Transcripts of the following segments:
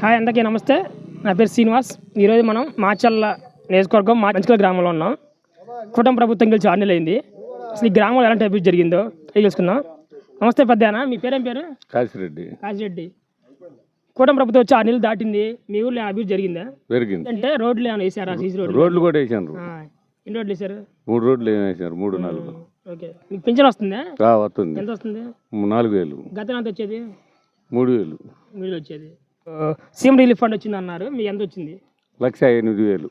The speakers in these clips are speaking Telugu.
హాయ్ అందరికీ నమస్తే. నా పేరు శ్రీనివాస్. ఈరోజు మనం మాచల్ల నియోజకవర్గం మా మంచికల గ్రామంలో ఉన్నాం. కుటుంబ ప్రభుత్వం గెలిచి ఆరు నెలలు అయింది. అసలు ఈ గ్రామంలో ఎలాంటి అభివృద్ధి జరిగిందో తెలుసుకుందాం. నమస్తే పెద్దానా మీ పేరేం పేరు? కాశిరెడ్డి. కాశిరెడ్డి. కుటుంబ ప్రభుత్వం వచ్చి ఆరు నెలలు దాటింది. మీ ఏమైనా అభివృద్ధి జరిగిందా? పెరిగింది అంటే రోడ్లు ఏమైనా వేసారా? సీసీ రోడ్లు? రోడ్లు కూడా వేసారు ఎన్ని రోడ్లు వేసారు? మూడు రోడ్లు వేసారు మూడు నాలుగు. ఓకే. మీకు పింఛన్ వస్తుందా? వస్తుంది. ఎంత వస్తుంది? నాలుగు వేలు. గతం ఎంత వచ్చేది? మూడు వేలు. మీరు వచ్చేది. సీఎం రిలీఫ్ ఫండ్ వచ్చింది అన్నారు మీకు ఎంత వచ్చింది? లక్ష ఎనిమిది వేలు.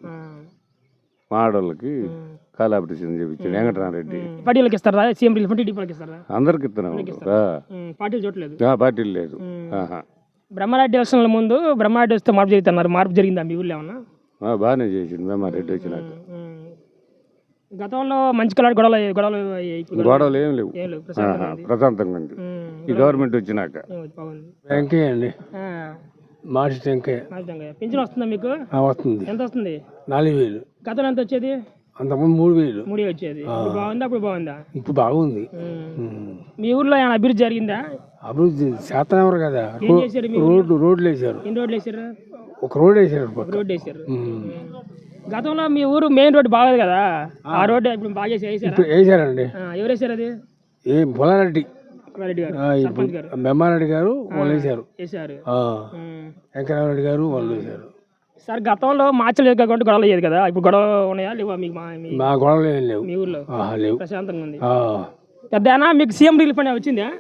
మా ఆడవాళ్ళకి కాలు ఆపరేషన్ చేయించాడు వెంకటరామరెడ్డి. పార్టీలకు ఇస్తారా? సీఎం రిలీఫ్ ఫండ్ టీడీపీలకు ఇస్తారా? అందరికి ఇస్తున్నాం. పార్టీలు చూడలేదు ఆ, పార్టీలు లేదు. ఆహా. బ్రహ్మారెడ్డి ఎలక్షన్ల ముందు బ్రహ్మారెడ్డి వస్తే మార్పు జరుగుతున్నారు మార్పు జరిగిందా మీ ఊళ్ళో ఏమన్నా? ఆ, బాగానే చేసిండు మేము రెడ్డి వచ్చినాక. గతంలో మంచి కలర్ గొడవలు గొడవలు గొడవలు ఏం లేవు. ప్రశాంతంగా ఉంది. ప్రశాంతంగా ఉంది. ఉమ్, ఈ గవర్నమెంట్ వచ్చినాక. బాగుంది. వెంకయ్య అండి. వెంకయ్య మార్చంగా. పింఛన్ వస్తుందా మీకు? వస్తుంది. ఎంత వస్తుంది? నాలుగు వేలు. గతంలో ఎంత వచ్చేది? అంతకుముందు మూడు వేలు. మూడే వచ్చేది. బాగుందా? అప్పుడు బాగుందా? ఇప్పుడు బాగుంది. మీ ఊర్లో ఏమైనా అభివృద్ధి జరిగిందా? అభివృద్ధి శాతం ఎవరు కదా రోడ్డు రోడ్లు వేశారు. ఎన్ని రోడ్లు వేసారు ఒక రోడ్ పక్క. రోడ్డు వేసారు. గతంలో మీ ఊరు మెయిన్ రోడ్డు బాగోదు కదా? ఆ. రోడ్డు ఇప్పుడు బాగా వేసారా? ఆ, ఎవరు వేసారు అది? ఏ పొలారెడ్డి రెడ్డి గారు గారు. వాళ్ళు వేశారు. వెంకటరామరెడ్డి గారు వాళ్ళు వేశారు. సార్ గతంలో మార్చలు కాబట్టి గొడవలు అయ్యేది కదా? ఇప్పుడు గొడవ ఉన్నాయా లేవా మీకు మా గొడవలు ఏం లేవు. మీ ఊర్లో? ఆహా, లేవు. ప్రశాంతంగా ఉంది. పెద్దనా మీకు సీఎం రిలీఫ్ ఫండ్ వచ్చిందా?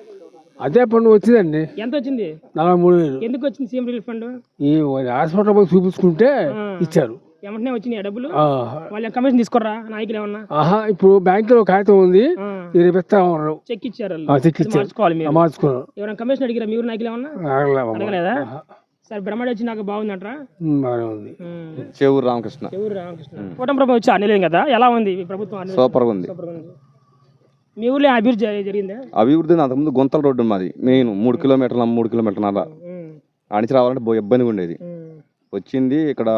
అదే పండు వచ్చిందండి. ఎంత వచ్చింది? నలభై మూడు వేలు. ఎందుకు వచ్చింది సీఎం రిలీఫ్ ఫండ్? ఈ హాస్పిటల్ పోయి చూపించుకుంటే ఇచ్చారు. వెంటనే వచ్చినాయి డబ్బులు. వాళ్ళు కమిషన్ తీసుకోరా నాయకులు ఏమన్నా? ఆహా ఇప్పుడు బ్యాంకులో కాగితం ఉంది. ఆ, ఇది రేపు ఇస్తా ఉన్నారు. చెక్ ఇచ్చారు చెక్ ఇచ్చారు. మార్చుకోవాలి మీరు. ఎవరైనా కమిషన్ అడిగారా మీ ఊరు నాయకులు ఏమన్నా. అడగలేదా. సార్ బ్రహ్మాడి వచ్చి నాకు బాగుందంటారా? ఉమ్. చెవురు రామకృష్ణ. ఎవరు రామకృష్ణ. కూటమి ప్రభుత్వం వచ్చి అనలేం కదా? ఎలా ఉంది ప్రభుత్వం సూపర్గా ఉంది. మీ ఊర్లో అభివృద్ధి జరి- జరిగిందా? అభివృద్ధి అంతకుముందు గుంతల రోడ్డు మాది. మెయిన్ మూడు కిలోమీటర్ల మూడు కిలోమీటర్ల ఉమ్, ఆడిచి రావాలంటే ఇబ్బందిగా ఉండేది. వచ్చింది ఇక్కడ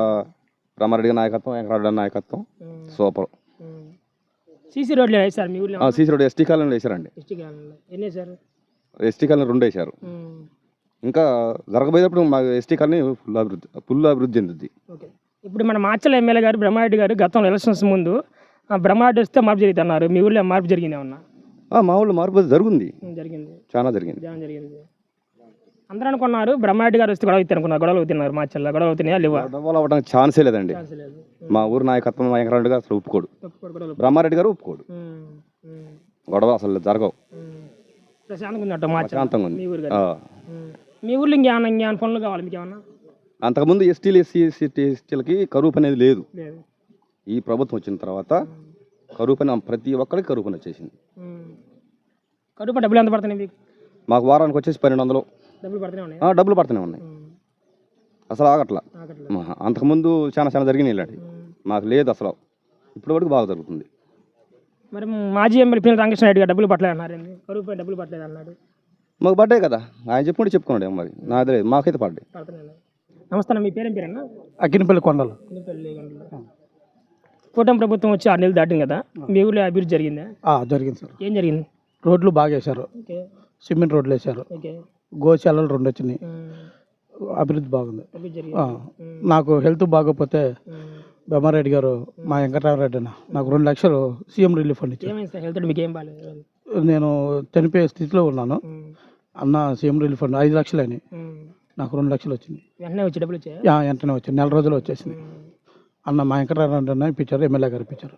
రామారెడ్డి నాయకత్వం వెంకటరెడ్డి నాయకత్వం. సూపర్. సీసీ రోడ్లు వేసారు సార్ మీ ఊర్లో సీసీ రోడ్ ఎస్టీ కాలనీ వేశారండి. డిస్టిక్ ఎన్ని వేసారు ఎస్టీ కాలనీ రెండు వేశారు. ఉమ్, ఇంకా జరగబోయేటప్పుడు మా ఎస్టీ కాలనీ ఫుల్ అభివృద్ధి ఫుల్ అభివృద్ధి చెందుద్ది. ఓకే. ఇప్పుడు మన మాచల ఎమ్మెల్యే గారు బ్రహ్మారెడ్డి గారు గతంలో ఎలక్షన్స్ ముందు బ్రహ్మారెడ్డి వస్తే మార్పు జరిగింది అన్నారు మీ ఊర్లో మార్పు జరిగింది ఏమన్నా మా ఊళ్ళో మార్పు జరుగుంది. జరిగింది. చాలా జరిగింది. జనం జరిగింది. అందరూ అనుకున్నారు బ్రహ్మారెడ్డి గారు వస్తే గొడవ అనుకున్నారు. గొడవలు అవుతున్నారు మాచల్లో గొడవ అవుతున్నాయా లేవా? డెవలప్ అవ్వడానికి ఛాన్సే లేదండి. మా ఊరు నాయకత్వం వెంకటరెడ్డి గారు అసలు ఒప్పుకోడు. గొడవలు బ్రహ్మారెడ్డి గారు ఒప్పుకోడు. గొడవ అసలు జరగవు. ప్రశాంతంగా శాంతంగా ఉంది. మీ. మీ ఊర్లో ఇంకేమన్నా ఇంకేమైనా పనులు కావాలి మీకు ఏమన్నా అంతకుముందు ఎస్టీలు ఎస్సీ ఎస్సీ ఎస్టీలకి కరువు అనేది లేదు. ఈ ప్రభుత్వం వచ్చిన తర్వాత కరువు పని ప్రతి ఒక్కరికి కరువు పని వచ్చేసింది. కడుపు డబ్బులు ఎంత పడుతున్నాయి మీకు? మాకు వారానికి వచ్చేసి పన్నెండు వందలు. డబ్బులు పడుతూనే ఉన్నాయి? ఆ, డబ్బులు పడుతూనే ఉన్నాయి. ఉమ్. అసలు ఆగట్లా. ఆగట్లేదు. అంతకుముందు చాలా చాలా జరిగినాయి ఇలాంటి ఉమ్. మాకు లేదు అసలు. ఇప్పటి వరకు బాగా జరుగుతుంది. మరి మాజీ ఎమ్మెల్యే పిల్లల రామకృష్ణ రెడ్డి గారు డబ్బులు పట్టలేదు అన్నారు ఏంది? కరువు పై డబ్బులు పట్టలేదు అన్నాడు. మాకు పడ్డాయి కదా. ఆయన చెప్పుకుంటే చెప్పుకున్నాడు మరి. నాది లేదు. మాకైతే పడ్డాయి. నమస్తే అన్న, మీ పేరేం పేరన్నా అక్కినపల్లి కొండలు. కూటమి ప్రభుత్వం వచ్చి ఆరు నెలలు దాటింది కదా. మీ ఊర్లో అభివృద్ధి జరిగిందా? జరిగింది సార్. ఏం జరిగింది? రోడ్లు బాగా వేశారు ఓకే. సిమెంట్ రోడ్లు వేశారు. ఓకే. గోశాలలు రెండు వచ్చినాయి. అభివృద్ధి బాగుంది. నాకు హెల్త్ బాగోకపోతే ఉమ్. బెమ్మారెడ్డి గారు మా వెంకటరామరెడ్డి అన్న నాకు రెండు లక్షలు సీఎం రిలీఫ్ ఫండ్ ఇచ్చారు. నేను చనిపోయే స్థితిలో ఉన్నాను. అన్న సీఎం రిలీఫ్ ఫండ్ ఐదు లక్షలు ఉమ్. నాకు రెండు లక్షలు వచ్చింది వెంటనే వచ్చింది నెల రోజులు వచ్చేసింది. అన్న మా వెంకటరామరెడ్డి అన్న ఇప్పించారు ఎమ్మెల్యే గారు ఇప్పించారు.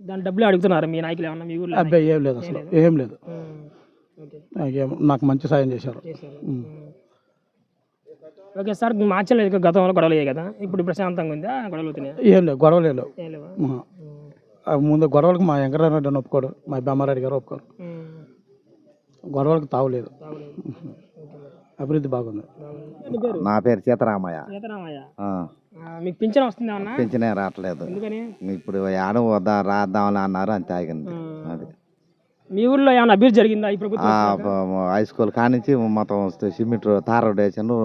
దాని డబ్బులు అడుగుతున్నారు మీ నాయకులు ఏమన్నా మీ ఊర్లో? అబ్బాయి ఏం లేదు అసలు. ఏం లేదు. నాకేం నాకు మంచి సాయం చేశారు. ఓకే సార్ మార్చలేదు గతంలో గొడవలు అయ్యాయి కదా ఇప్పుడు ప్రశాంతంగా ఉందా? గొడవలు అవుతున్నాయా? ఏం లేదు గొడవలు ఏం లేవు. ఏం లేవా. ఆ ముందు గొడవలకు మా వెంకటరామరెడ్డి అని ఒప్పుకోడు మా బెమ్మారెడ్డి గారు ఒప్పుకోరు. ఉమ్. గొడవలకు తావులేదు. బాగులేదు. అభివృద్ధి బాగుంది. మీ పేరు నా పేరు సీతారామయ్య. సీతారామయ్య. ఆ, ఆ, మీకు పింఛన్ వస్తుంది పింఛనే రావట్లేదు. ఎందుకని? ఇప్పుడు ఆడ వద్దా రాద్దామని అన్నారు అంతే ఆగింది. అది. మీ ఊర్లో ఏమైనా అభివృద్ధి జరిగిందా ఈ ప్రభుత్వం హై స్కూల్ కానించి మొత్తం సిమెంట్ తార్ రోడ్ వేసిండ్రు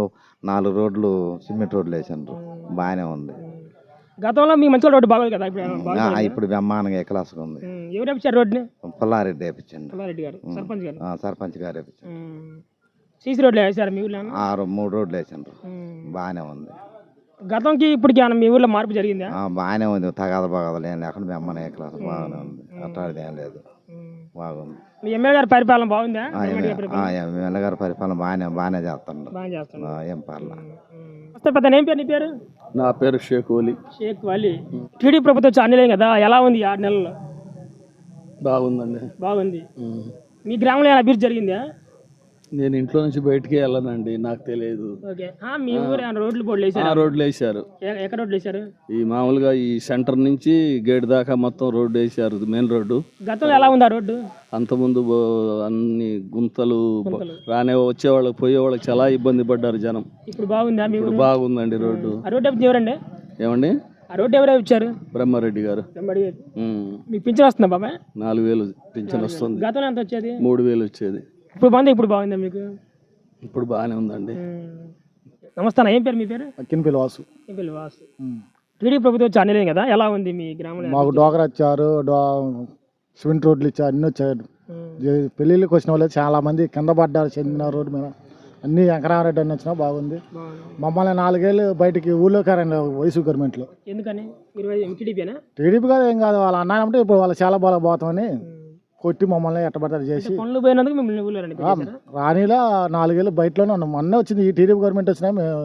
నాలుగు రోడ్లు సిమెంట్ రోడ్లు వేసిండ్రు. బాగానే ఉంది. గతంలో మీ మంచి రోడ్డు బాగోదు కదా ఇప్పుడు? ఇప్పుడు బ్రహ్మాండంగా ఎక్కలాసుగా ఉంది. ఎవరు వేపించారు రోడ్ని పుల్లారెడ్డి వేపించండి. పుల్లారెడ్డి గారు సర్పంచ్ గారు. సర్పంచ్ గారు. సీసీ రోడ్లు వేసారు మీ ఏమన్నా? ఆరు మూడు రోడ్లు ఉమ్. బాగానే ఉంది. గతంకి ఇప్పటికి మీ ఊర్లో మార్పు జరిగిందా? బాగానే ఉంది. తగాద బగాదలు ఏం లేకుండా మీ అమ్మనే క్లాస్ బాగానే ఉంది. అట్లాంటిది ఏం లేదు. బాగుంది. మీ ఎమ్మెల్యే గారి పరిపాలన బాగుందా? ఎమ్మెల్యే గారి పరిపాలన? బాగానే బాగానే చేస్తుండ్రు బాగా చేస్తాను ఆ, ఏం పర్లా. వస్తే పెద్ద ఏం పేరు నీ పేరు? నా పేరు షేక్ ఓలి. షేక్ వలి టీడీ ప్రభుత్వం చాలా కదా ఎలా ఉంది ఆరు నెలల్లో? బాగుందండి. బాగుంది. మీ గ్రామంలో ఏమైనా అభివృద్ధి జరిగిందా? నేను ఇంట్లో నుంచి బయటికి వెళ్ళనండి నాకు తెలియదు. మీ ఊరు రోడ్లు వేసారు రోడ్లు వేసారు ఎక్కడ రోడ్లు వేసారు ఈ మామూలుగా ఈ సెంటర్ నుంచి గేట్ దాకా మొత్తం రోడ్డు వేసారు మెయిన్ రోడ్డు. గతంలో ఎలా ఉంది ఆ రోడ్డు? అంతకుముందు అన్ని గుంతలు రానే వచ్చేవాళ్ళకి పోయేవాళ్ళకి చాలా ఇబ్బంది పడ్డారు జనం. ఇప్పుడు బాగుందా ఇప్పుడు బాగుందండి రోడ్డు. రోడ్డు ఎవరు ఎవరండి? ఏమండి? ఆ రోడ్డు ఎవరు ఇచ్చారు? బ్రహ్మారెడ్డి గారు. మీకు పింఛన్ వస్తుందా బాబాయ్? నాలుగు వేలు పింఛన్ వస్తుంది. గతంలో ఎంత వచ్చేది? మూడు వేలు వచ్చేది. ఇప్పుడు బాగుంది? ఇప్పుడు బాగుందా మీకు? ఇప్పుడు బాగానే ఉందండి. నమస్తే అన్న ఏం పేరు మీ పేరు? అక్కినపల్లి వాసు. ఏం పేరు వాసు? టీడీ ప్రభుత్వం చాలా కదా? ఎలా ఉంది మీ గ్రామంలో మాకు డోకర్ ఇచ్చారు డో సిమెంట్ రోడ్లు ఇచ్చారు అన్ని వచ్చారు ఉమ్. జే- పెళ్ళిళ్ళకి వచ్చిన వాళ్ళు చాలా మంది కింద పడ్డారు చెందిన రోడ్డు మీద. అన్ని వెంకరామరెడ్డి అని వచ్చినా బాగుంది. బాగుంది. మమ్మల్ని నాలుగేళ్ళు బయటికి ఊళ్ళో కారండి వైసు గవర్నమెంట్లో. ఎందుకని? టీడీపీనా టీడీపీ కాదు ఏం కాదు వాళ్ళ అన్న అంటే ఇప్పుడు వాళ్ళు చాలా బాగా పోతామని. కొట్టి మమ్మల్ని ఎట్టబడతారు చేసి. పనులు పోయినందుకు మిమ్మల్ని ఊళ్ళో రండి ఆ, రాణిలా నాలుగేళ్ళు బయటలోనే ఉన్నాం. మొన్నే వచ్చింది ఈ టీడీపీ గవర్నమెంట్ వచ్చినా మేము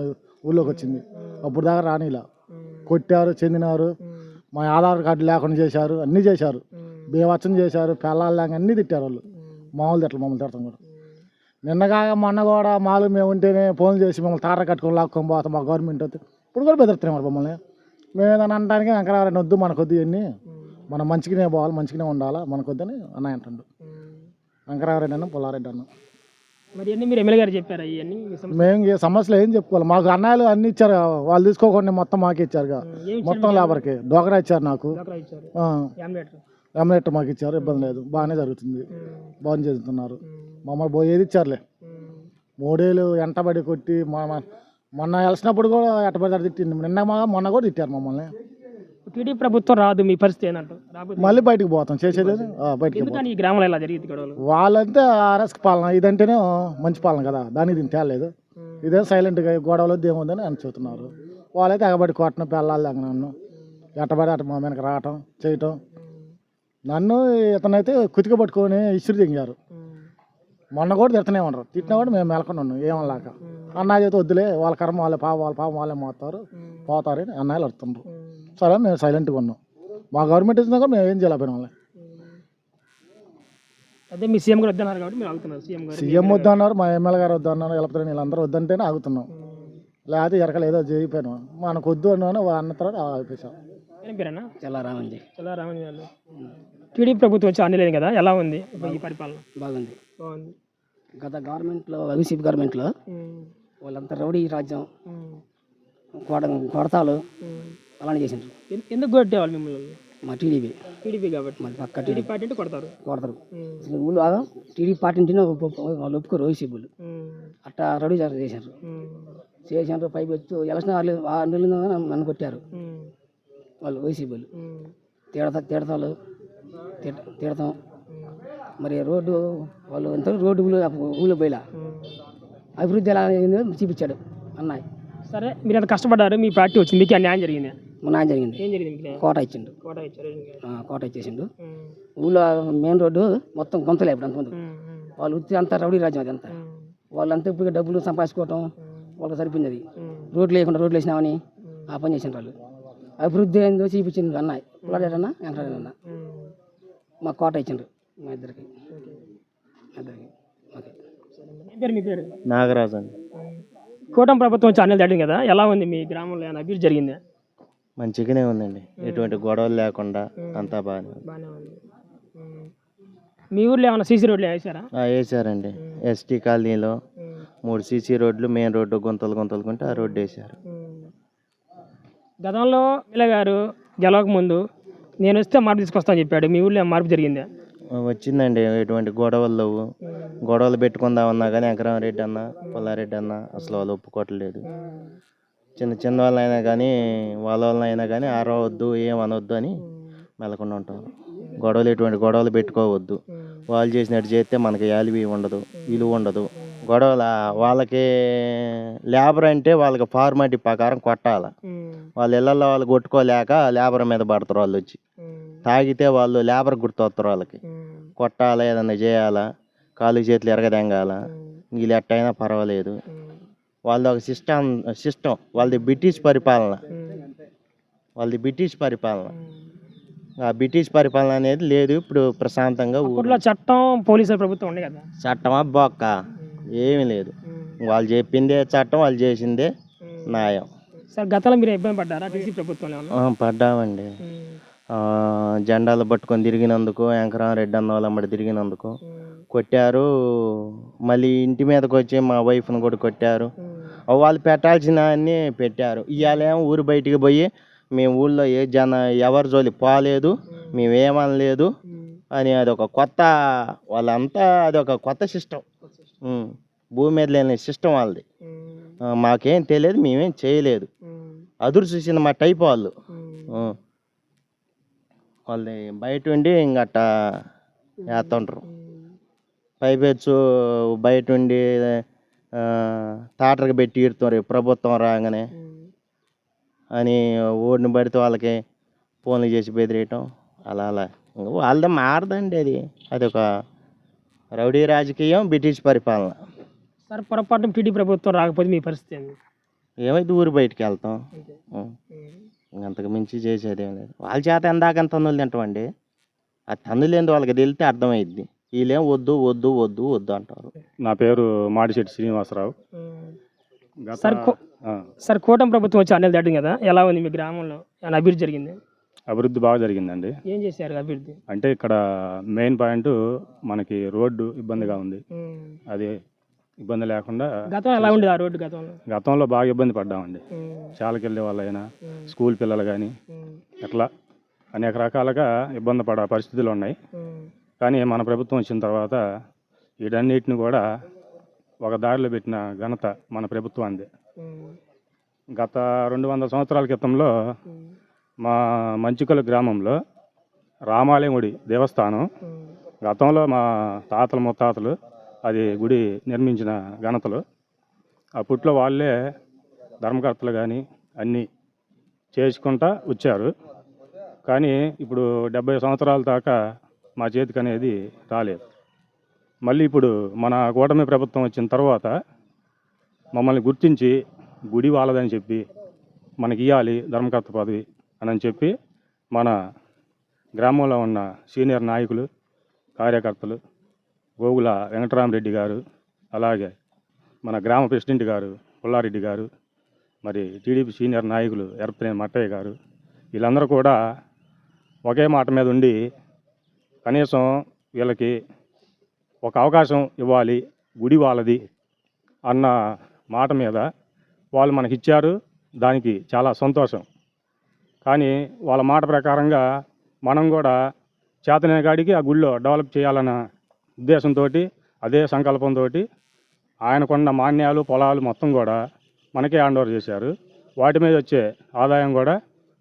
ఊళ్ళోకి వచ్చింది. అప్పుడు దాకా రాణిలా కొట్టారు చెందినారు. మా ఆధార్ కార్డు లేకుండా చేశారు అన్నీ చేశారు. బీవచ్చం చేశారు పెళ్ళాలు లేక అన్నీ తిట్టారు వాళ్ళు. మామూలు తిట్టలు మమ్మల్ని తిడతాం కూడా. నిన్నగా మొన్న కూడా మాలు మేము ఉంటేనే ఫోన్ చేసి మమ్మల్ని తార కట్టుకొని లాక్కొని పోతాం మా గవర్నమెంట్ వస్తే ఇప్పుడు కూడా బెదిరుతున్నాం మమ్మల్ని. మేము ఏదైనా అనడానికి వెంకరారెడ్డి వద్దు మనకొద్దు ఇవన్నీ. మనం మంచిగానే పోవాలి మంచిగానే ఉండాలా? మనకొద్దని అన్నయ్య అంటుండు. వెంకరారెడ్డి అన్న పుల్లారెడ్డి అన్న. మరి అన్ని మీరు ఎమ్మెల్యే గారు చెప్పారా? ఇవన్నీ మీ సమస్య? మేము ఈ సమస్యలు ఏం చెప్పుకోవాలి? మాకు అన్నయ్యలు అన్ని ఇచ్చారు వాళ్ళు తీసుకోకుండా మొత్తం మాకు ఇచ్చారు మొత్తం లేబర్కి. డోకరా ఇచ్చారు నాకు. ఎమ్మెల్యేట్ మాకు ఇచ్చారు ఇబ్బంది లేదు. బాగానే జరుగుతుంది. బాగానే చేస్తున్నారు. మమ్మల్ని పోయేది ఇచ్చారులే. మూడేళ్ళు ఎంటబడి కొట్టి మొన్న వెలిసినప్పుడు కూడా ఎట్టబడి తిట్టింది నిన్న మా- మొన్న కూడా తిట్టారు మమ్మల్ని. టీడీ ప్రభుత్వం రాదు మీ పరిస్థితి ఏంటంటే మళ్ళీ బయటికి పోతాం. చేసేది? ఆ, బయటికి పోతాం. ఎందుకని ఈ గ్రామంలో ఇలా జరిగింది గొడవలు? వాళ్ళంటే ఆర్ఎస్కి పాలన ఇదంటేనే మంచి పాలన కదా. దానికి దీన్ని తేలేదు ఇదే సైలెంట్గా గొడవలు ఏముందని అని చెబుతున్నారు. వాళ్ళైతే ఎగబడి కొట్టడం పెళ్ళాలి నన్ను ఎట్టబడి అట్ట మా వెనక రావటం చేయటం. నన్ను ఇతనైతే కుతిక పట్టుకొని ఇసురు దిగారు. మొన్న కూడా తిడుతూనే ఉండరు తిట్టినా కూడా మేము మెలకొని ఉన్నాం ఏమనలాక. అన్నయ్య చేతి వద్దులే వాళ్ళ కర్మ వాళ్ళే పాప వాళ్ళ పాపం వాళ్ళే మోస్తారు పోతారని అన్నయ్యలు అడుతుండ్రు సరే మేము సైలెంట్గా ఉన్నాం. మా గవర్నమెంట్ ఇచ్చినా కూడా మేము ఏం చేయలేకపోయినాం వాళ్ళని? అదే మీ సీఎం గారు వద్దన్నారు కాబట్టి మీరు ఆగుతున్నారు. సీఎం గారు సీఎం వద్దన్నారు మా ఎమ్మెల్యే గారు వద్దన్నారు వెళ్ళకపోతే వీళ్ళందరూ వద్దంటేనే ఆగుతున్నాం. లేకపోతే ఎరకలు ఏదో చేయిపోయినాం. మనకు వద్దు అన్నాను అన్న తర్వాత ఆగిపోయాం. ఏం పేరేనా చల్లారామండి. చాలా రామన్ గారు టీడీ ప్రభుత్వం వచ్చి అన్ని లేదు కదా ఎలా ఉంది ఈ పరిపాలన? బాగుంది. బాగుంది. గత గవర్నమెంట్లో వైసీపీ గవర్నమెంట్లో వాళ్ళంతా రౌడీ రాజ్యం కోడ కొడతాలు. అలానే చేసిండ్రు. ఎన్- ఎందుకు కొట్టేవాళ్ళు మిమ్మల్ని? మా టీడీపీ. టీడీపీ కాబట్టి. మరి పక్క టీడీ పార్టీ అంటే కొడతారు. కొడతారు. అసలు ఊళ్ళో టీడీపీ పార్టీ ఉంటేనే ఒప్పు- వాళ్ళు ఒప్పుకోరు వైసీపీలు ఉమ్, అట్టా రౌడీ చేశారు. ఉమ్, చేశారు పైకి వచ్చి ఎలక్షన్ ఆరు ఆరు నెలల నన్ను కొట్టారు. వాళ్ళు వైసీపీలు ఉమ్, తిడతా తిడతాలు. తిడ- తిడతాం. మరి రోడ్డు వాళ్ళు ఎంత రోడ్డు ఊళ్ళో ఊళ్ళో పోయిలా. అభివృద్ధి ఎలా అయిందో చూపించాడు అన్నయ్య. సరే మీరు అంత కష్టపడ్డారు మీ పార్టీ వచ్చింది మీకు అన్యాయం జరిగింది. మొన్న జరిగింది? ఏం జరిగింది కోట ఇచ్చిండు. కోట ఇచ్చారు కోట ఇచ్చేసిండు. ఊళ్ళో మెయిన్ రోడ్డు మొత్తం గొంతలే ఇప్పుడు అంతమంది వాళ్ళు వచ్చి అంతా రౌడీ రాజ్యం అది అంతా. వాళ్ళంతా ఇప్పుడు డబ్బులు సంపాదించుకోవటం వాళ్ళకి సరిపోయింది అది. రోడ్లు లేకుండా రోడ్లు వేసినామని ఆ పని చేసిన వాళ్ళు. అభివృద్ధి ఏందో చూపించింది అన్న. పుల్లాడేటన్నా వెంకటన్న ఉమ్. మా కోట ఇచ్చిండ్రు మా ఇద్దరికి. ఇద్దరికి. ఓకే. ఏం పేరు మీ పేరు? నాగరాజు అండి. కూటమి ప్రభుత్వం వచ్చి అన్నీ దాటింది కదా? ఎలా ఉంది మీ గ్రామంలో ఏమైనా అభివృద్ధి జరిగిందా? మంచిగానే ఉందండి. ఎటువంటి గొడవలు లేకుండా అంతా బాగానే ఉంది. బాగానే ఉంది. ఉమ్. మీ ఊర్లో ఏమైనా సీసీ రోడ్లు వేసారా? ఆ, వేసారండి. ఎస్టీ కాలనీలో మూడు సీసీ రోడ్లు మెయిన్ రోడ్డు గుంతలు గుంతలు కొంటే ఆ రోడ్డు వేసారు. గతంలో ఎమ్మెల్యే గారు గెలవక ముందు నేను వస్తే మార్పు తీసుకొస్తాను చెప్పాడు. మీ ఊర్లో ఏమైనా మార్పు జరిగిందా? వచ్చిందండి. ఎటువంటి గొడవలు లేవు. గొడవలు పెట్టుకుందామన్నా కానీ వెంకరామరెడ్డి అన్న పుల్లారెడ్డి అన్న అసలు వాళ్ళు ఒప్పుకోవట్లేదు. చిన్న చిన్న వాళ్ళైనా కానీ వాళ్ళ వాళ్ళైనా కానీ అరవద్దు ఏం అనవద్దు అని మెలకుండా ఉంటాం. గొడవలు ఎటువంటి గొడవలు పెట్టుకోవద్దు. వాళ్ళు చేసినట్టు చేస్తే మనకి యాలివి ఉండదు విలువ ఉండదు. గొడవల వాళ్ళకి లేబర్ అంటే వాళ్ళకి ఫార్మాలిటీ ప్రకారం కొట్టాలి. వాళ్ళ ఇళ్ళల్లో వాళ్ళు కొట్టుకోలేక లేబర్ మీద పడతారు వాళ్ళు వచ్చి. తాగితే వాళ్ళు లేబర్ గుర్తొస్తారు వాళ్ళకి. కొట్టాలా ఏదన్నా చేయాలా కాలు చేతులు ఎరగదెంగాల వీళ్ళు ఎట్టయినా పర్వాలేదు. వాళ్ళది ఒక సిస్టమ్ సిస్టమ్ వాళ్ళది బ్రిటిష్ పరిపాలన. వాళ్ళది బ్రిటిష్ పరిపాలన. ఆ బ్రిటిష్ పరిపాలన అనేది లేదు ఇప్పుడు ప్రశాంతంగా ఊరు. ఊర్లో చట్టం పోలీసుల ప్రభుత్వం ఉండే కదా? చట్టమా బొక్క? ఏమీ లేదు. వాళ్ళు చెప్పిందే చట్టం వాళ్ళు చేసిందే న్యాయం. సార్ గతంలో మీరు ఇబ్బంది పడ్డారా టీసీ ప్రభుత్వంలో పడ్డామండి. జెండాలు పట్టుకొని తిరిగినందుకు వెంకరామరెడ్డి అన్న వాళ్ళమ్మడి తిరిగినందుకు కొట్టారు. మళ్ళీ ఇంటి మీదకి వచ్చి మా వైఫ్ని కూడా కొట్టారు. వాళ్ళు పెట్టాల్సిన అన్నీ పెట్టారు ఇవాళేమో ఊరు బయటికి పోయి మేము ఊళ్ళో ఏ జన ఎవరి జోలి పోలేదు మేమేమనలేదు అని అదొక కొత్త వాళ్ళంతా అదొక కొత్త సిస్టమ్ భూమి మీద లేని సిస్టమ్ వాళ్ళది. మాకేం తెలియదు మేమేం చేయలేదు. అదురు చూసిన మా టైప్ వాళ్ళు. వాళ్ళది బయట ఉండి ఇంకట్ట వేస్తుంటారు పైపెచ్చు బయట ఉండి తాటరకు పెట్టి ఈడుతున్నారు ప్రభుత్వం రాగానే అని ఓడిని పడితే వాళ్ళకి ఫోన్లు చేసి బెదిరియటం అలా అలా. వాళ్ళది మారదండి అది. అది ఒక రౌడీ రాజకీయం బ్రిటిష్ పరిపాలన. సార్ పొరపాటు టీడీ ప్రభుత్వం రాకపోతే మీ పరిస్థితి ఏమైతే ఊరు బయటికి వెళ్తాం. ఇంకంతకు మించి చేసేది ఏం లేదు. వాళ్ళ చేత ఎందాక తన్నులు తింటామండి. ఆ తన్నులు ఏందో వాళ్ళకి తెలితే అర్థమైద్ది. వీళ్ళేం వద్దు వద్దు వద్దు వద్దు అంటారు. నా పేరు మాడిశెట్టి శ్రీనివాసరావు. గత సార్ కో- ఆ, సార్ కూటమి ప్రభుత్వం వచ్చి అన్నది దాటింది కదా ఎలా ఉంది మీ గ్రామంలో? ఏమైనా అభివృద్ధి జరిగింది? అభివృద్ధి బాగా జరిగిందండి. ఏం చేశారు అభివృద్ధి? అంటే ఇక్కడ మెయిన్ పాయింట్ మనకి రోడ్డు ఇబ్బందిగా ఉంది. అది ఇబ్బంది లేకుండా గతంలో ఎలా ఉండేది ఆ రోడ్డు గతంలో? గతంలో బాగా ఇబ్బంది పడ్డామండి. చాలకి వెళ్ళే వాళ్ళైనా స్కూల్ పిల్లలు కానీ ఇట్లా అనేక రకాలుగా ఇబ్బంది పడే పరిస్థితులు ఉన్నాయి. కానీ మన ప్రభుత్వం వచ్చిన తర్వాత వీటన్నిటిని కూడా ఒక దారిలో పెట్టిన ఘనత మన ప్రభుత్వానికి గత రెండు వందల సంవత్సరాల క్రితంలో మా మంచికల గ్రామంలో రామాలయం గుడి దేవస్థానం గతంలో మా తాతలు ముత్తాతలు అది గుడి నిర్మించిన ఘనతలు. అప్పట్లో వాళ్ళే ధర్మకర్తలు కానీ అన్నీ చేసుకుంటా వచ్చారు. కానీ ఇప్పుడు డెబ్బై సంవత్సరాల దాకా మా చేతికి అనేది రాలేదు. మళ్ళీ ఇప్పుడు మన కూటమి ప్రభుత్వం వచ్చిన తర్వాత మమ్మల్ని గుర్తించి గుడి వాళ్ళదని చెప్పి మనకి ఇవ్వాలి ధర్మకర్త పదవి అని చెప్పి మన గ్రామంలో ఉన్న సీనియర్ నాయకులు కార్యకర్తలు గోగుల వెంకటరామరెడ్డి గారు అలాగే మన గ్రామ ప్రెసిడెంట్ గారు పుల్లారెడ్డి గారు మరి టీడీపీ సీనియర్ నాయకులు ఎరపతినేని మట్టయ్య గారు వీళ్ళందరూ కూడా ఒకే మాట మీద ఉండి కనీసం వీళ్ళకి ఒక అవకాశం ఇవ్వాలి గుడి వాళ్ళది అన్న మాట మీద వాళ్ళు మనకి ఇచ్చారు దానికి చాలా సంతోషం. కానీ వాళ్ళ మాట ప్రకారంగా మనం కూడా చేతనే కాడికి ఆ గుడిలో డెవలప్ చేయాలన్న ఉద్దేశంతో అదే సంకల్పంతో ఆయనకున్న మాన్యాలు పొలాలు మొత్తం కూడా మనకే హ్యాండ్ ఓవర్ చేశారు. వాటి మీద వచ్చే ఆదాయం కూడా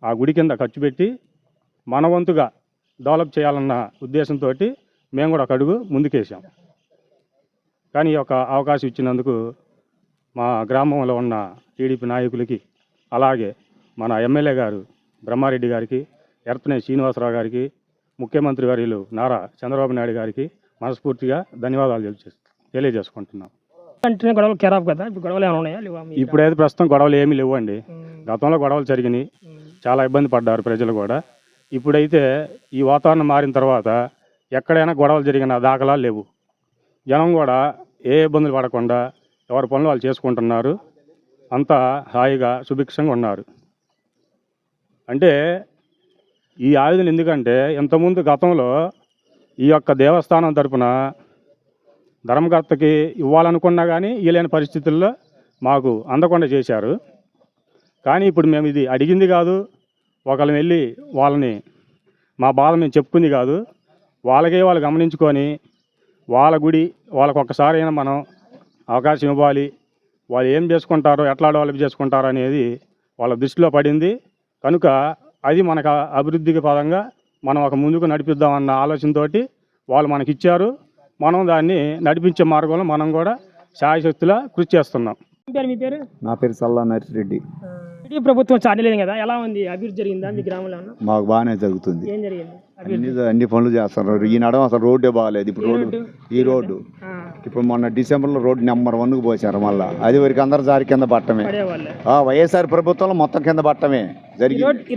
ఆ గుడి కింద ఖర్చు పెట్టి మన వంతుగా డెవలప్ చేయాలన్న ఉద్దేశంతో మేము కూడా ఒక అడుగు ముందుకేసాం కానీ ఈ యొక్క అవకాశం ఇచ్చినందుకు మా గ్రామంలో ఉన్న టీడీపీ నాయకులకి అలాగే మన ఎమ్మెల్యే గారు బ్రహ్మారెడ్డి గారికి ఎర్తనే శ్రీనివాసరావు గారికి ముఖ్యమంత్రి వర్యులు నారా చంద్రబాబు నాయుడు గారికి మనస్ఫూర్తిగా ధన్యవాదాలు తెలియజేస్ తెలియజేసుకుంటున్నాం. గొడవలు ఖరాబ్ కదా? ఇప్పుడు గొడవలు ఏమైనా ఉన్నాయా లేవా మీ ఇప్పుడైతే ప్రస్తుతం గొడవలు ఏమీ లేవండి. గతంలో గొడవలు జరిగినాయి. చాలా ఇబ్బంది పడ్డారు ప్రజలు కూడా. ఇప్పుడైతే ఈ వాతావరణం మారిన తర్వాత ఎక్కడైనా గొడవలు జరిగిన దాఖలాలు లేవు. జనం కూడా ఏ ఇబ్బందులు పడకుండా ఎవరి పనులు వాళ్ళు చేసుకుంటున్నారు. అంతా హాయిగా సుభిక్షంగా ఉన్నారు. అంటే ఈ ఆయుధం ఎందుకంటే ఇంతకుముందు గతంలో ఈ యొక్క దేవస్థానం తరపున ధర్మకర్తకి ఇవ్వాలనుకున్నా కానీ ఇవ్వలేని పరిస్థితుల్లో మాకు అందకుండా చేశారు. కానీ ఇప్పుడు మేము ఇది అడిగింది కాదు. ఒకళ్ళని వెళ్ళి వాళ్ళని మా బాధ మేము చెప్పుకుంది కాదు. వాళ్ళకే వాళ్ళు గమనించుకొని వాళ్ళ గుడి వాళ్ళకు ఒక్కసారి అయినా మనం అవకాశం ఇవ్వాలి. వాళ్ళు ఏం చేసుకుంటారో ఎట్లా డెవలప్ చేసుకుంటారో అనేది వాళ్ళ దృష్టిలో పడింది. కనుక అది మనకు అభివృద్ధికి పరంగా మనం ఒక ముందుకు నడిపిద్దామన్న ఆలోచనతోటి వాళ్ళు మనకి ఇచ్చారు. మనం దాన్ని నడిపించే మార్గంలో మనం కూడా శాయశక్తులా కృషి చేస్తున్నాం. ఏం పేరు మీ పేరు? నా పేరు సల్లా నర్సిరెడ్డి. ప్రభుత్వం చాలేదు కదా ఎలా ఉంది? అభివృద్ధి జరిగిందా మీ గ్రామంలో? మాకు బాగానే జరుగుతుంది. ఏం జరిగింది? అన్ని అన్ని పనులు చేస్తున్నారు. ఈ నడవ అసలు రోడ్డే బాగాలేదు. ఇప్పుడు రోడ్డు? ఈ రోడ్డు. ఇప్పుడు మొన్న డిసెంబర్లో రోడ్డు నెంబర్ వన్కు పోసారు మళ్ళా. అది వరకు అందరు జారి కింద పట్టమే వైఎస్ఆర్ ప్రభుత్వంలో మొత్తం కింద పట్టమే జరిగింది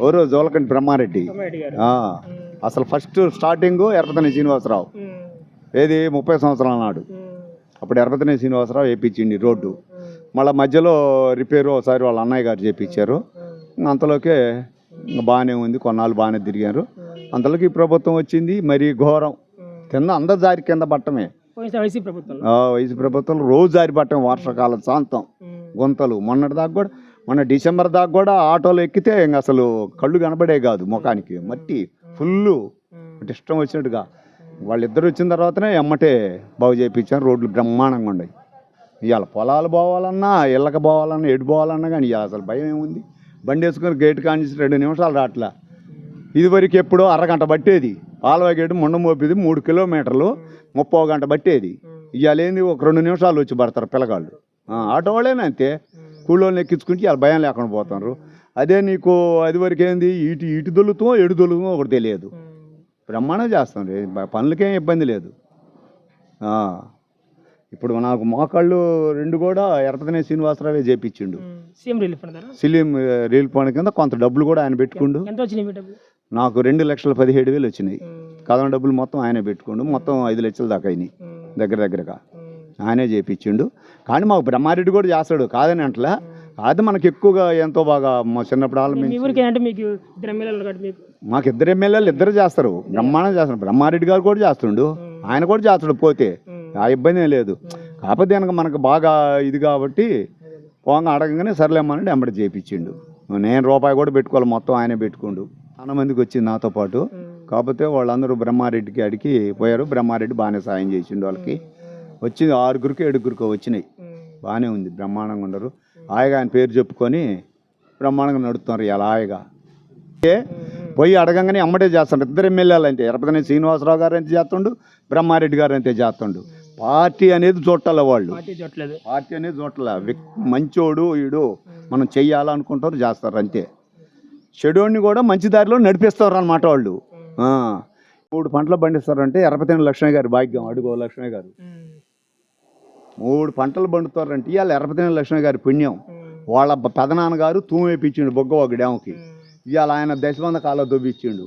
ఎవరు? జోలకంటి బ్రహ్మారెడ్డి. అసలు ఫస్ట్ స్టార్టింగ్ ఎర్రతని శ్రీనివాసరావు. ఏది ముప్పై సంవత్సరాల నాడు. అప్పుడు ఎర్రతని శ్రీనివాసరావు వేయించింది రోడ్డు. మళ్ళీ మధ్యలో రిపేరు ఒకసారి వాళ్ళ అన్నయ్య గారు చేపించారు. ఇంక అంతలోకే బాగానే ఉంది కొన్నాళ్ళు బాగానే తిరిగారు. అంతలోకి ఈ ప్రభుత్వం వచ్చింది మరి ఘోరం. కింద అందరు జారి కింద పట్టమే. వైసీపీ ప్రభుత్వం రోజు జారి పట్టం వర్షాకాలం శాంతం గుంతలు. మొన్నటి దాకా కూడా మొన్న డిసెంబర్ దాకా కూడా ఆటోలో ఎక్కితే ఇంక అసలు కళ్ళు కనబడే కాదు ముఖానికి. మట్టి ఫుల్ అంటే ఇష్టం వచ్చినట్టుగా. వాళ్ళిద్దరు వచ్చిన తర్వాతనే ఎమ్మటే బాగు చేయించారు రోడ్లు బ్రహ్మాండంగా ఉన్నాయి. ఇవాళ పొలాలు పోవాలన్నా ఇళ్ళకి పోవాలన్నా ఎటు పోవాలన్నా కానీ ఇవాళ అసలు భయం ఏముంది? బండి వేసుకొని గేట్ కానిసి రెండు నిమిషాలు రావట్లా. ఇదివరకు ఎప్పుడో అరగంట పట్టేది. ఆలవా గేటు మొండ మోపేది మూడు కిలోమీటర్లు ముప్పై గంట పట్టేది. ఇవాళ ఏంది ఒక రెండు నిమిషాలు వచ్చి పడతారు పిల్లగాళ్ళు. ఆటో వాళ్ళేనా అంతే? కూలోళ్ళని ఎక్కించుకుంటే ఇవాళ భయం లేకుండా పోతున్నారు అదే నీకు అది వరకు ఏంది ఇటు ఇటు దొల్లుతామో ఎటు దొల్లుతామో ఒకటి తెలియదు. బ్రహ్మాండం చేస్తాం పనులకేం ఇబ్బంది లేదు. ఇప్పుడు నాకు మోకాళ్ళు రెండు కూడా ఎర్రతనే శ్రీనివాసరావే చేపించిండు. సీఎం రిలీఫ్ పని కింద కొంత డబ్బులు కూడా ఆయన పెట్టుకుండు. నాకు రెండు లక్షల పదిహేడు వేలు వచ్చినాయి. కథన డబ్బులు మొత్తం ఆయనే పెట్టుకుండు. మొత్తం ఐదు లక్షల దాకా అయినాయి. దగ్గర దగ్గరగా. ఆయనే చేపించిండు. కానీ మాకు బ్రహ్మారెడ్డి కూడా చేస్తాడు. కాదని అంటలా. అది మనకి ఎక్కువగా ఎంతో బాగా మా చిన్నప్పుడు మీకు మాకు ఇద్దరు ఎమ్మెల్యేలు ఇద్దరు చేస్తారు. బ్రహ్మాండం చేస్తారు. బ్రహ్మారెడ్డి గారు కూడా చేస్తుండు. ఆయన కూడా చేస్తాడు పోతే. ఆ ఇబ్బంది లేదు. కాకపోతే కనుక మనకు బాగా ఇది కాబట్టి పోగా అడగంగానే సర్లేమ్మని ఎంబడి చేయించిండు నేను రూపాయి కూడా పెట్టుకోవాలి మొత్తం ఆయనే పెట్టుకుండు. చాలా మందికి వచ్చింది నాతో పాటు? కాకపోతే వాళ్ళందరూ బ్రహ్మారెడ్డికి అడిగి పోయారు. బ్రహ్మారెడ్డి బాగానే సాయం చేసిండు వాళ్ళకి. వచ్చింది ఆరుగురికి ఏడుగురికి వచ్చినాయి. బాగానే ఉంది బ్రహ్మాండంగా ఉండరు హాయిగా ఆయన పేరు చెప్పుకొని బ్రహ్మాండంగా నడుతున్నారు ఎలా హాయిగా. ఏ? పోయి అడగంగానే అమ్మటే చేస్తాడు ఇద్దరు ఎమ్మెల్యేలు అంతే ఎరపతనే శ్రీనివాసరావు గారు అంతే చేస్తుండు? బ్రహ్మారెడ్డి గారు అంతే చేస్తుండు? పార్టీ అనేది చూడాల వాళ్ళు. పార్టీ చూడలేదు పార్టీ అనేది చూడాల మంచోడు ఈడు మనం చెయ్యాలనుకుంటారు చేస్తారు అంతే. చెడోడిని కూడా మంచి దారిలో నడిపిస్తారు అన్నమాట వాళ్ళు. మూడు పంటలు పండిస్తారంటే ఎర్రపతిని లక్ష్మయ్య గారి భాగ్యం అడుగో లక్ష్మయ్య గారు. మూడు పంటలు పండుతారంటే ఇవాళ ఎర్రపతిని లక్ష్మయ్య గారి పుణ్యం. వాళ్ళ పెదనాన్నగారు తూము వేపించిండు బొగ్గ ఒక డ్యామ్కి ఇవాళ ఆయన దశబంధ కాలం దొబ్బిచ్చిండు.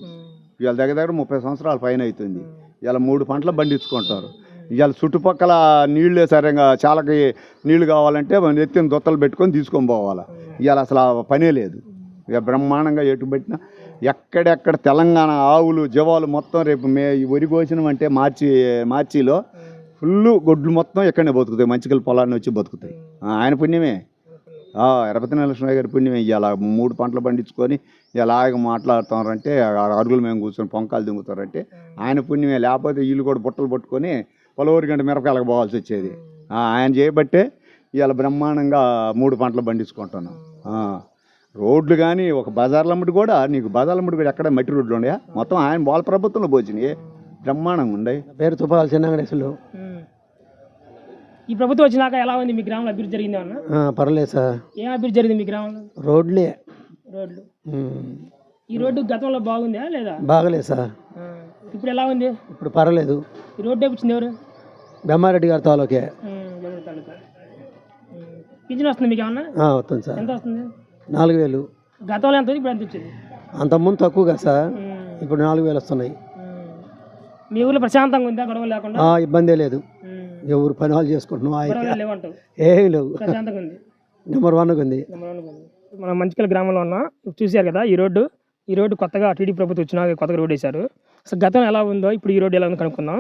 ఇవాళ దగ్గర దగ్గర ముప్పై సంవత్సరాల పైన అవుతుంది. ఇవాళ మూడు పంటలు పండించుకుంటారు. ఇవాళ చుట్టుపక్కల నీళ్ళే సరిగా చాలకి నీళ్ళు కావాలంటే మనం ఎత్తిన దొత్తలు పెట్టుకొని తీసుకొని పోవాలి. ఇవాళ అసలు పనే లేదు. ఇక బ్రహ్మాండంగా ఎటు పెట్టినా ఎక్కడెక్కడ తెలంగాణ ఆవులు జీవాలు మొత్తం రేపు మే వరి కోసినామంటే మార్చి మార్చిలో ఫుల్ గొడ్లు మొత్తం ఎక్కడనే బతుకుతాయి. మంచికల పొలాన్ని వచ్చి బతుకుతాయి. ఆయన పుణ్యమే. ఆ, ఎరపతి నరసింహయ్య గారి పుణ్యమే. ఇలా మూడు పంటలు పండించుకొని ఎలాగ మాట్లాడుతున్నారంటే అరుగులు మేము కూర్చొని పొంకాలు దింగుతారంటే ఆయన పుణ్యమే. లేకపోతే వీళ్ళు కూడా బుట్టలు పట్టుకొని పొలవరి గంట మిరపకాయలకు పోవాల్సి వచ్చేది. ఆ, ఆయన చేయబట్టే ఇవాళ బ్రహ్మాండంగా మూడు పంటలు పండించుకుంటున్నాం. ఆ, రోడ్లు కానీ ఒక బజార్లమ్మటి కూడా నీకు బజార్లమ్మటి కూడా ఎక్కడ మట్టి రోడ్లు ఉన్నాయా మొత్తం ఆయన వాళ్ళ ప్రభుత్వంలో పోచినాయి బ్రహ్మాండంగా ఉన్నాయి పేరు తుపాల చిన్న వెంకటేశ్వర్లు ఉమ్. ఈ ప్రభుత్వం వచ్చినాక ఎలా ఉంది? మీ గ్రామంలో అభివృద్ధి జరిగింది అన్న? పర్లేదు సార్. ఏం అభివృద్ధి జరిగింది మీ గ్రామంలో? రోడ్లే. రోడ్లు. ఈ రోడ్డు గతంలో బాగుందా లేదా? బాగలేదు సార్. ఇప్పుడు ఎలా ఉంది? ఇప్పుడు పర్లేదు. ఈ రోడ్డు వేపించింది ఎవరు? బ్రహ్మారెడ్డి గారి తాలూకే. తాలూకా. పింఛన్ వస్తుంది మీకు ఏమన్నా? వస్తుంది సార్. ఎంత వస్తుంది? నాలుగు వేలు. గతంలో ఎంత ఇప్పుడు ఎంత వచ్చింది అంతకుముందు తక్కువగా సార్. ఉమ్, ఇప్పుడు నాలుగు వేలు వస్తున్నాయి. మీ ఊర్లో ప్రశాంతంగా ఉందా? గొడవ లేకుండా? ఇబ్బందే లేదు. ఎవరు పని వాళ్ళు చేసుకుంటున్నాం ఏమీ లేవు. ప్రశాంతంగా ఉంది. నెంబర్ వన్గా ఉంది. నెంబర్ వన్ ఉంది. మనం మంచికల్ గ్రామంలో ఉన్నాం. చూశారు కదా ఈ రోడ్డు. ఈ రోడ్డు కొత్తగా టీడీ ప్రభుత్వం వచ్చినాక కొత్తగా రోడ్ వేశారు. అసలు గతం ఎలా ఉందో ఇప్పుడు ఈ రోడ్డు ఎలా ఉందో కనుక్కుందాం.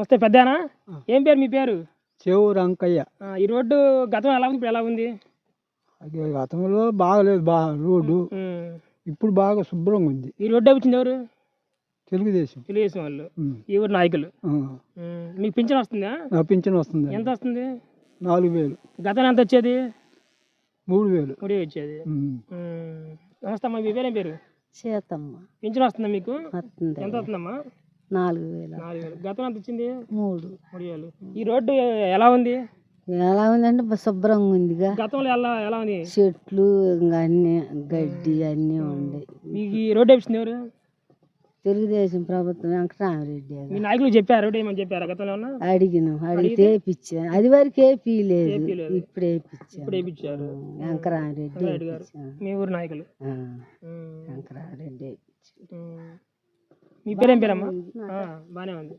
నమస్తే పెద్దనా? ఏం పేరు మీ పేరు? చెవురు అంకయ్య ఆ, ఈ రోడ్డు గతం ఎలా ఉంది? ఇప్పుడు ఎలా ఉంది? అది గతంలో బాగలేదు బాగా రోడ్డు. ఇప్పుడు బాగా శుభ్రంగా ఉంది. ఈ రోడ్డు వేపించింది ఎవరు? తెలుగుదేశం. తెలుగుదేశం వాళ్ళు. ఈ ఊరు నాయకులు. మీకు పింఛన్ వస్తుందా? నా పింఛన్ వస్తుంది ఎంత వస్తుంది? నాలుగు వేలు. గతం ఎంత వచ్చేది? మూడు వేలు. మూడే వచ్చేది. ఉమ్. నమస్తే అమ్మా మీ పేరేం పేరు? చేతమ్మ పింఛన్ వస్తుందా మీకు? వస్తుంది. ఎంత వస్తుందమ్మా? నాలుగు వేల. గతంలో ఎంత ఇచ్చింది? మూడు. మూడు వేలు. ఈ రోడ్డు ఎలా ఉంది? ఎలా ఉందంటే బ- శుభ్రంగా ఉందిగా. గతంలో ఎలా ఎలా ఉంది? చెట్లు ఇంకా అన్ని గడ్డి అన్నీ ఉన్నాయి మీకు ఈ రోడ్డు వేపించింది ఎవరు? తెలుగుదేశం ప్రభుత్వం వెంకటరామరెడ్డి. మీ నాయకులు చెప్పారు? ఏమని చెప్పారు? గతంలో అడిగినాం. అడిగితే వేయించాను అది వరకు ఏపీలేదు. ఇప్పుడు వేయించాను ఇప్పుడు వేయించారు. వేయించాను. మీ ఊరు నాయకులు. ఆ, ఉమ్. మీ పేరేం పేరమ్మా? బానే ఉంది.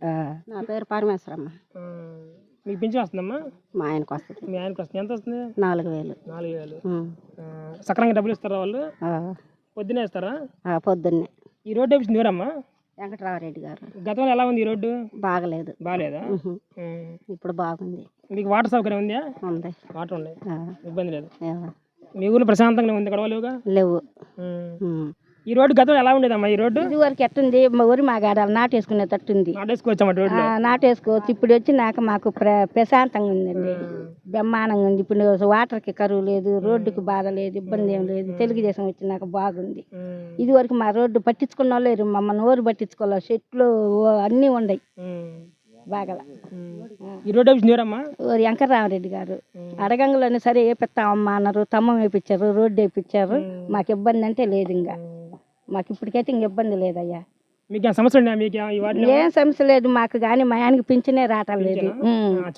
నా పేరు పరమేశ్వరమ్మ. మీకు పింఛన్ వస్తుందమ్మా? మా ఆయనకు వస్తుంది. మీ ఆయనకు వస్తుంది. ఎంత వస్తుంది? నాలుగు వేలు. నాలుగు వేలు. సక్రమంగా డబ్బులు ఇస్తారా వాళ్ళు? ఆ, పొద్దునే ఇస్తారా? పొద్దున్నే. ఈ రోడ్డు వేపించింది ఎవరమ్మా వెంకటరామరెడ్డి గారు. గతంలో ఎలా ఉంది ఈ రోడ్డు? బాగలేదు. బాగాలేదా. ఇప్పుడు బాగుంది. మీకు వాటర్ సౌకర్యం ఉందా? ఉంది. వాటర్ ఉంది ఇబ్బంది లేదు. మీ ఊర్లో ప్రశాంతంగా ఉంది గొడవలుగా లేవు. ఈ రోడ్డు గతంలో ఎలా ఉండేదమ్మా? ఈ రోడ్డు? ఇది వరకు ఎట్టుంది? మా ఊరి మా గాడ నాటేసుకునే తట్టుంది రోడ్డు ఆ, నాటేసుకోవచ్చు. ఇప్పుడు వచ్చి నాకు మాకు ప్ర ప్రశాంతంగా ఉందండి. బ్రహ్మాండంగా ఉంది. ఇప్పుడు వాటర్కి కరువు లేదు రోడ్డుకి బాధ లేదు ఇబ్బంది ఏం లేదు. తెలుగుదేశం వచ్చి నాకు బాగుంది. ఇది వరకు మా రోడ్డు పట్టించుకున్న వాళ్ళు లేరు మమ్మల్ని ఊరు పట్టించుకోవాలి చెట్లు ఓ- అన్నీ ఉన్నాయి బాగా ఈ రోడ్డు ఎవరమ్మా? ఊరి వెంకటరామరెడ్డి గారు. అడగంగలోనే సరే వేపిస్తామమ్మా అన్నారు. తమ్మం వేపించారు రోడ్డు వేపించారు మాకు ఇబ్బంది అంటే లేదు ఇంకా. మాకు ఇప్పటికైతే ఇంక ఇబ్బంది లేదయ్యా మీకు ఈ వాటిలో? ఏం సమస్య లేదు. మాకు కానీ మా ఆయనకి పింఛనే రావటం లేదు.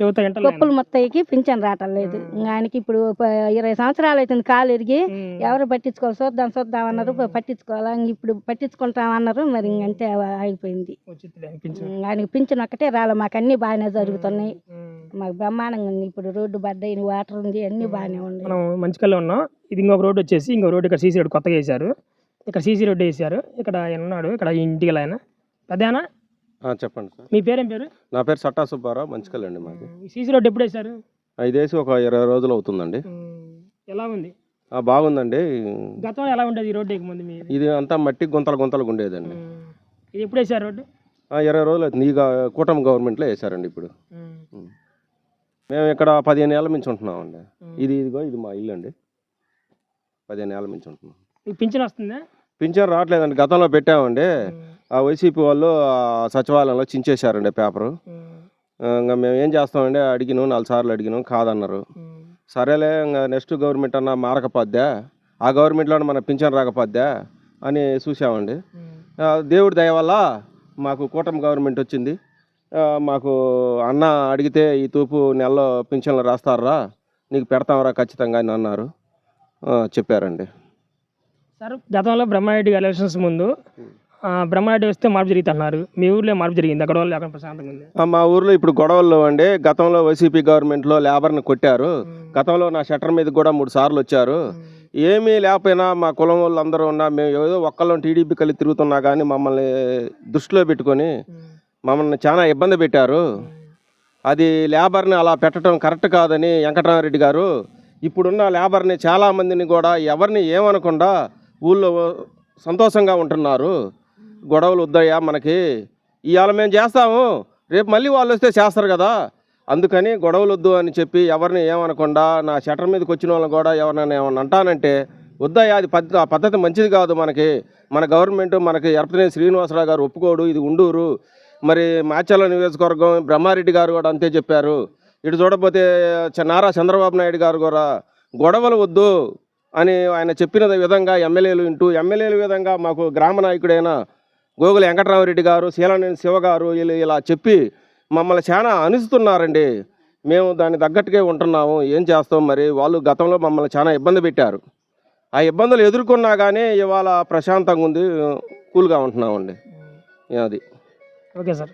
చెబుతా కొప్పులు మొత్తకి పింఛన్ రావటం లేదు. ఇంకా ఆయనకి ఇప్పుడు ప- ఇరవై సంవత్సరాలు అవుతుంది కాలు ఇరిగి. ఎవరు పట్టించుకోవాలి? చూద్దాం చూద్దాం అన్నారు. పట్టించుకోవాలా? ఇంక ఇప్పుడు పట్టించుకుంటామన్నారు మరి ఇంకంతే అయిపోయింది వచ్చిందిలే అనిపించింది ఉం, ఆయనకి పింఛన్. ఒక్కటే రాలే. మాకు అన్ని బాగానే జరుగుతున్నాయి. మాకు బ్రహ్మాండంగా ఉంది. ఇప్పుడు రోడ్డు బడ్డాయి వాటర్ ఉంది అన్ని బాగానే ఉన్నాయి. మనం మంచికల్లో ఉన్నాం. ఇది ఇంకొక రోడ్డు వచ్చేసి ఇంకో రోడ్డు ఇక్కడ సీసీ రోడ్డు కొత్తగా వేశారు. ఇక్కడ సీసీ రోడ్డు వేశారు ఇక్కడ ఆయన ఉన్నాడు. ఇక్కడ ఇంటికి ఆయన. పెద్దనా చెప్పండి సార్. మీ పేరేం పేరు? నా పేరు సట్టా సుబ్బారావు మంచికల్లండి మాది. సీసీ రోడ్డు ఎప్పుడు వేశారు? ఐదేసి ఒక ఇరవై రోజులు అవుతుందండి. ఎలా ఉంది? బాగుందండి. గతంలో ఎలా ఉండేది ఈ రోడ్డు ముందు ఇది అంతా మట్టి గుంతలు గుంతలుగా ఉండేదండి. ఇది ఎప్పుడు వేశారు రోడ్డు? ఆ, ఇరవై రోజులు అవుతుంది. ఈ కూటమి గవర్నమెంట్లో వేశారండి ఇప్పుడు. మేము. ఇక్కడ పదిహేను ఏళ్ళ నుంచి ఉంటున్నామండి. ఇది ఇదిగో ఇది మా ఇల్లు అండి. పదిహేను ఏళ్ళ నుంచి ఉంటున్నాం. పింఛన్ వస్తుందా? పింఛన్ రావట్లేదండి. గతంలో పెట్టామండి. ఆ వైసీపీ వాళ్ళు సచివాలయంలో చించేశారండి పేపరు. ఇంకా మేము ఏం చేస్తామండి? అడిగినాం నాలుగు సార్లు అడిగినాం కాదన్నారు. సరేలే ఇంకా నెక్స్ట్ గవర్నమెంట్ అన్న మారకపోద్దా? ఆ గవర్నమెంట్లోనే మన పింఛన్ రాకపోద్దా? అని చూసామండి. దేవుడి దయ వల్ల మాకు కూటమి గవర్నమెంట్ వచ్చింది. మాకు అన్న అడిగితే ఈ తూపు నెలలో పింఛన్లు రాస్తారా? నీకు పెడతాంరా ఖచ్చితంగా అని అన్నారు. చెప్పారండి. సార్ గతంలో బ్రహ్మారెడ్డి గారి ఎలక్షన్స్ ముందు బ్రహ్మారెడ్డి వస్తే మార్పు జరుగుతున్నారు. మీ ఊర్లో మార్పు జరిగింది? అక్కడ వాళ్ళు అక్కడ ప్రశాంతంగా ఉంది? మా ఊర్లో ఇప్పుడు గొడవల్లో అండి గతంలో వైసీపీ గవర్నమెంట్లో లేబర్ని కొట్టారు. గతంలో నా షట్టర్ మీద కూడా మూడు సార్లు వచ్చారు. ఏమీ లేకపోయినా మా కులం వాళ్ళు అందరూ ఉన్నా మేము ఏదో ఒక్కళ్ళం టీడీపీ కలిసి తిరుగుతున్నా కానీ మమ్మల్ని దృష్టిలో పెట్టుకొని మమ్మల్ని చాలా ఇబ్బంది పెట్టారు. అది లేబర్ని అలా పెట్టడం కరెక్ట్ కాదని వెంకటరామరెడ్డి గారు ఇప్పుడున్న లేబర్ని చాలామందిని కూడా ఎవరిని ఏమనకుండా ఊళ్ళో సంతోషంగా ఉంటున్నారు. గొడవలు వద్దయ్యా మనకి. ఇవాళ మేము చేస్తాము. రేపు మళ్ళీ వాళ్ళు వస్తే చేస్తారు కదా. అందుకని గొడవలు వద్దు అని చెప్పి ఎవరిని ఏమనకుండా నా షటర్ మీదకి వచ్చిన వాళ్ళని కూడా ఎవరినైనా ఏమన్నా అంటానంటే వద్దయ్యా అది పద్ధతి ఆ పద్ధతి మంచిది కాదు మనకి. మన గవర్నమెంట్ మనకి ఎర్పనే శ్రీనివాసరావు గారు ఒప్పుకోడు. ఇది ఉండూరు. మరి మాచర్ల నియోజకవర్గం బ్రహ్మారెడ్డి గారు కూడా అంతే చెప్పారు. ఇటు చూడకపోతే చ- నారా చంద్రబాబు నాయుడు గారు కూడా గొడవలు వద్దు. అని ఆయన చెప్పిన విధంగా ఎమ్మెల్యేలు ఇంటూ ఎమ్మెల్యేల విధంగా మాకు గ్రామ నాయకుడైన గోగుల వెంకటరామరెడ్డి గారు శీలనేని శివ గారు వీళ్ళు ఇలా చెప్పి మమ్మల్ని చాలా అనుస్తున్నారండి. మేము దాన్ని తగ్గట్టుగా ఉంటున్నాము. ఏం చేస్తాం మరి? వాళ్ళు గతంలో మమ్మల్ని చాలా ఇబ్బంది పెట్టారు. ఆ ఇబ్బందులు ఎదుర్కొన్నా కానీ ఇవాళ ప్రశాంతంగా ఉంది. కూల్గా ఉంటున్నామండి. అది. Okay sir.